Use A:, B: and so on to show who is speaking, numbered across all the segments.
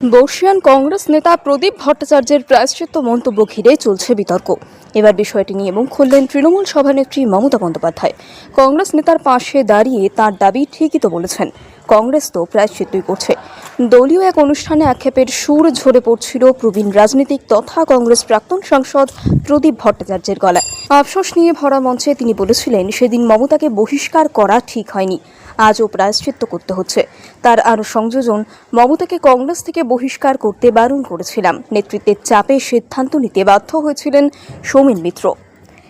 A: বর্ষিয়ান কংগ্রেস নেতা প্রদীপ ভট্টাচার্যের প্রায়শ্চিত্ত মন্তব্য ঘিরে চলছে বিতর্ক। এবার বিষয়টি নিয়ে মুখ খুললেন তৃণমূল সভানেত্রী মমতা বন্দ্যোপাধ্যায়। কংগ্রেস নেতার পাশে দাঁড়িয়ে তার দাবি ঠিকই তো বলেছেন। কংগ্রেস তো প্রায়শ্চিত্তই করছে। দলীয় এক অনুষ্ঠানে আক্ষেপের সুর ঝরে পড়ছিল প্রবীণ রাজনীতিক তথা কংগ্রেস প্রাক্তন সাংসদ প্রদীপ ভট্টাচার্যের গলায়। আফসোস নিয়ে ভরা মঞ্চে তিনি বলেছিলেন, সেদিন মমতাকে বহিষ্কার করা ঠিক হয়নি। আজও প্রায়শ্চিত্ত করতে হচ্ছে। তার আরও সংযোজন, মমতাকে কংগ্রেস থেকে বহিষ্কার করতে বারণ করেছিলাম। নেতৃত্বের চাপে সিদ্ধান্ত নিতে বাধ্য হয়েছিলেন সৌমেন মিত্র।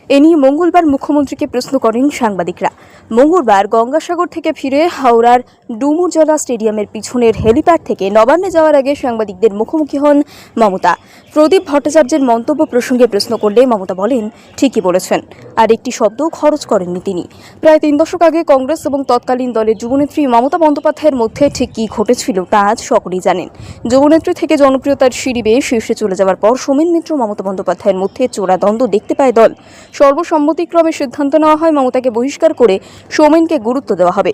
A: এ নিয়ে মঙ্গলবার মুখ্যমন্ত্রীকে প্রশ্ন করেন সাংবাদিকরা। মঙ্গলবার গঙ্গাসাগর থেকে ফিরে হাওড়ার ডুমুরজলা স্টেডিয়ামের পিছনের হেলিপ্যাড থেকে নবান্নে যাওয়ার আগে সাংবাদিকদের মুখোমুখি হন মমতা। প্রদীপ ভট্টাচার্যের মন্তব্য প্রসঙ্গে প্রশ্ন করলে মমতা বলেন, ঠিকই বলেছেন। আর একটি শব্দও খরচ করেননি তিনি। প্রায় তিন দশক আগে কংগ্রেস এবং তৎকালীন দলের যুবনেত্রী মমতা বন্দ্যোপাধ্যায়ের মধ্যে ঠিক কী ঘটেছিল তা আজ সকলেই জানেন। যুবনেত্রী থেকে জনপ্রিয়তার সিঁড়ি বেয়ে শীর্ষে চলে যাওয়ার পর সোমেন মিত্র মমতা বন্দ্যোপাধ্যায়ের মধ্যে চোরা দ্বন্দ্ব দেখতে পায় দল। সর্বসম্মতিক্রমে সিদ্ধান্ত নেওয়া হয় মমতাকে বহিষ্কার করে সৌমেনকে গুরুত্ব দেওয়া হবে।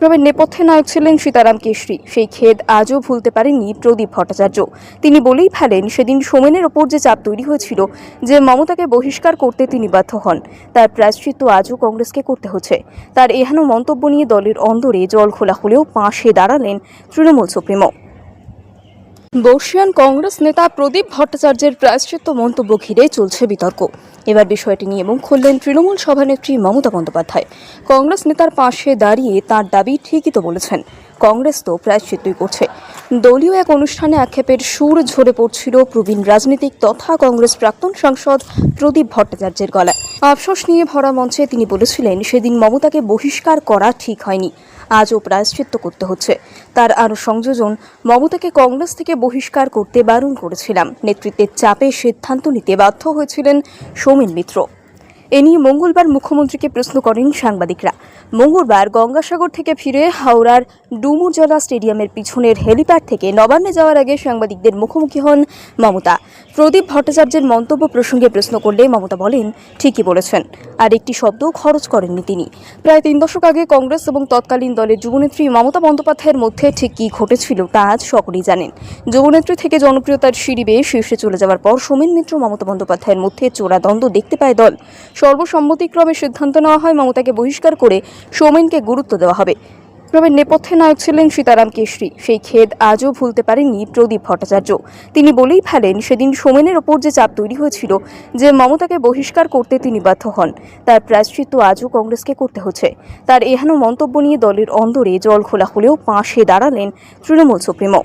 A: তবে নেপথ্যে নায়ক ছিলেন সীতারাম কেশরী। সেই খেদ আজও ভুলতে পারেননি প্রদীপ ভট্টাচার্য। তিনি বলেই ফেলেন, সেদিন সোমেনের ওপর যে চাপ তৈরি হয়েছিল, যে মমতাকে বহিষ্কার করতে তিনি বাধ্য হন, তার প্রায়শ্চিত্ত আজও কংগ্রেসকে করতে হচ্ছে। তার এহেন মন্তব্য নিয়ে দলের অন্দরে জল খোলা হলেও পাশে দাঁড়ালেন তৃণমূল সুপ্রিমো। বর্ষিয়ান কংগ্রেস নেতা প্রদীপ ভট্টাচার্যের প্রায়শ্চিত্ত মন্তব্য ঘিরে চলছে বিতর্ক। এবার বিষয়টি নিয়ে এবং খুললেন তৃণমূল সভানেত্রী মমতা বন্দ্যোপাধ্যায়। কংগ্রেস নেতার পাশে দাঁড়িয়ে তার দাবি ঠিকই তো বলেছেন। কংগ্রেস তো প্রায়শ্চিত্তই করছে। দলীয় এক অনুষ্ঠানে আক্ষেপের সুর ঝরে পড়ছিল প্রবীণ রাজনীতিক তথা কংগ্রেস প্রাক্তন সাংসদ প্রদীপ ভট্টাচার্যের গলায়। আফসোস নিয়ে ভরা মঞ্চে তিনি বলেছিলেন, সেদিন মমতাকে বহিষ্কার করা ঠিক হয়নি। আজও প্রায়শ্চিত্ত করতে হচ্ছে। তার আরও সংযোজন, মমতাকে কংগ্রেস থেকে বহিষ্কার করতে বারণ করেছিলাম। নেতৃত্বের চাপে সিদ্ধান্ত নিতে বাধ্য হয়েছিলেন সৌমেন মিত্র। এ নিয়ে মঙ্গলবার মুখ্যমন্ত্রীকে প্রশ্ন করেন সাংবাদিকরা। মঙ্গলবার গঙ্গাসাগর থেকে ফিরে হাওড়ার ডুমুরজলা স্টেডিয়ামের পিছনের হেলিপ্যাড থেকে নবান্নে যাওয়ার আগে সাংবাদিকদের মুখোমুখি হন মমতা। প্রদীপ ভট্টাচার্যের মন্তব্য প্রসঙ্গে প্রশ্ন করলে মমতা বলেন, ঠিকই বলেছেন। আর একটি শব্দও খরচ করেননি তিনি। প্রায় তিন দশক আগে কংগ্রেস এবং তৎকালীন দলের যুবনেত্রী মমতা বন্দ্যোপাধ্যায়ের মধ্যে ঠিক কী ঘটেছিল তা আজ সকলেই জানেন। যুবনেত্রী থেকে জনপ্রিয়তার সিঁড়ি বেয়ে শীর্ষে চলে যাওয়ার পর সোমেন মিত্র মমতা বন্দ্যোপাধ্যায়ের মধ্যে চোরা দ্বন্দ্ব দেখতে পায় দল। সর্বসম্মতিক্রমে সিদ্ধান্ত নেওয়া হয় মমতাকে বহিষ্কার করে সৌমেনকে গুরুত্ব দেওয়া হবে। তবে নেপথ্যে নায়ক ছিলেন সীতারাম কেশরী। সেই খেদ আজও ভুলতে পারেননি প্রদীপ ভট্টাচার্য। তিনি বলেই ফেলেন, সেদিন সোমেনের ওপর যে চাপ তৈরি হয়েছিল, যে মমতাকে বহিষ্কার করতে তিনি বাধ্য হন, তার প্রায়শ্চিত্ত আজও কংগ্রেসকে করতে হচ্ছে। তার এহেন মন্তব্য নিয়ে দলের অন্দরে জল খোলা হলেও পাশে দাঁড়ালেন তৃণমূল সুপ্রিমো।